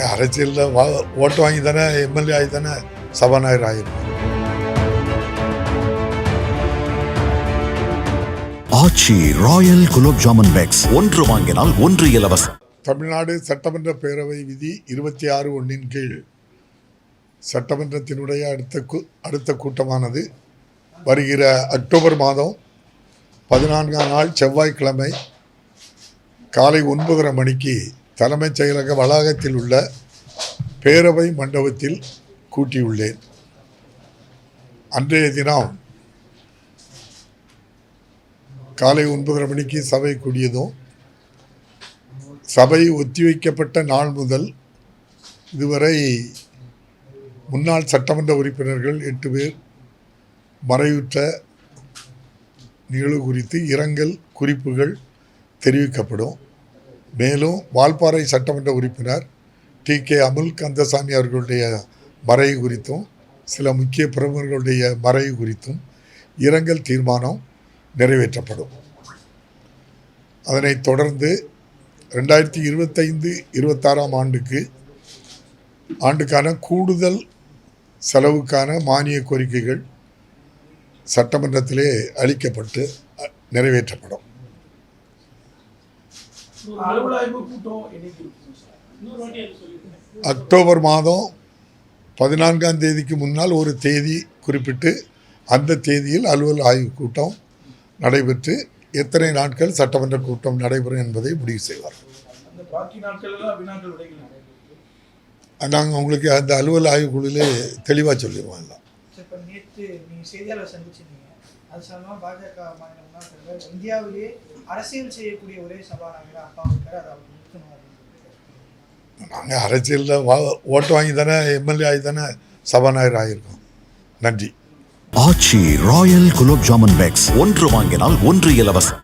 அரசியலில் வா ஓட்டு வாங்கி தானே எம்எல்ஏ ஆகி தானே சபாநாயகர் ஆகிருக்கோம் ஆச்சி ராயல் குலோப் ஜாமுன் பேக்ஸ் ஒன்று வாங்கினால் ஒன்று இலவசம். தமிழ்நாடு சட்டமன்ற பேரவை விதி இருபத்தி ஆறு ஒன்றின் கீழ். சட்டமன்றத்தினுடைய அடுத்த கூ அடுத்த கூட்டமானது வருகிற அக்டோபர் மாதம் பதினான்காம் நாள் செவ்வாய்க்கிழமை காலை ஒன்பதரை மணிக்கு தலைமைச் செயலக வளாகத்தில் உள்ள பேரவை மண்டபத்தில் கூட்டியுள்ளேன். அன்றைய தினம் காலை ஒன்பதரை மணிக்கு சபை கூடியதும் சபை ஒத்திவைக்கப்பட்ட நாள் முதல் இதுவரை முன்னாள் சட்டமன்ற உறுப்பினர்கள் எட்டு பேர் மறைவுற்ற நிகழ்வு குறித்து இரங்கல் குறிப்புகள் தெரிவிக்கப்படும். மேலும் வால்பாறை சட்டமன்ற உறுப்பினர் டி கே அமுல் கந்தசாமி அவர்களுடைய மறைவு குறித்தும் சில முக்கிய பிரமுகர்களுடைய மறைவு குறித்தும் இரங்கல் தீர்மானம் நிறைவேற்றப்படும். அதனைத் தொடர்ந்து ரெண்டாயிரத்தி இருபத்தைந்து இருபத்தாறாம் ஆண்டுக்கு ஆண்டுக்கான கூடுதல் செலவுக்கான மானிய கோரிக்கைகள் சட்டமன்றத்திலே அளிக்கப்பட்டு நிறைவேற்றப்படும். அக்டோபர் மாதம் பதினான்காம் தேதிக்கு முன்னால் ஒரு தேதி குறிப்பிட்டு அந்த தேதியில் அலுவல் ஆய்வு கூட்டம் நடைபெற்று எத்தனை நாட்கள் சட்டமன்ற கூட்டம் நடைபெறும் என்பதை முடிவு விடைகள் நாங்கள் உங்களுக்கு அந்த அலுவல் ஆய்வுக்குழுவிலே தெளிவாக சொல்லிடுவோம் எல்லாம். சார் இப்போ நேற்று நீங்கள் செய்தியாளர் சந்திச்சிருந்தீங்க. அது சம்பந்தமாக பாஜக இந்தியாவிலேயே அரசியல் செய்யக்கூடிய ஒரே சபாநாயகர் அப்பா இருக்கார். அதை அவர் நிறுத்தணும் அப்படின்னு நாங்கள் அரசியலில் வா ஓட்டு வாங்கி தானே எம்எல்ஏ ஆகி தானே சபாநாயகர் ஆகியிருக்கோம். நன்றி. Aachi royal gulab jamun packs. ஒன்று வாங்கினால் ஒன்று இலவசம்.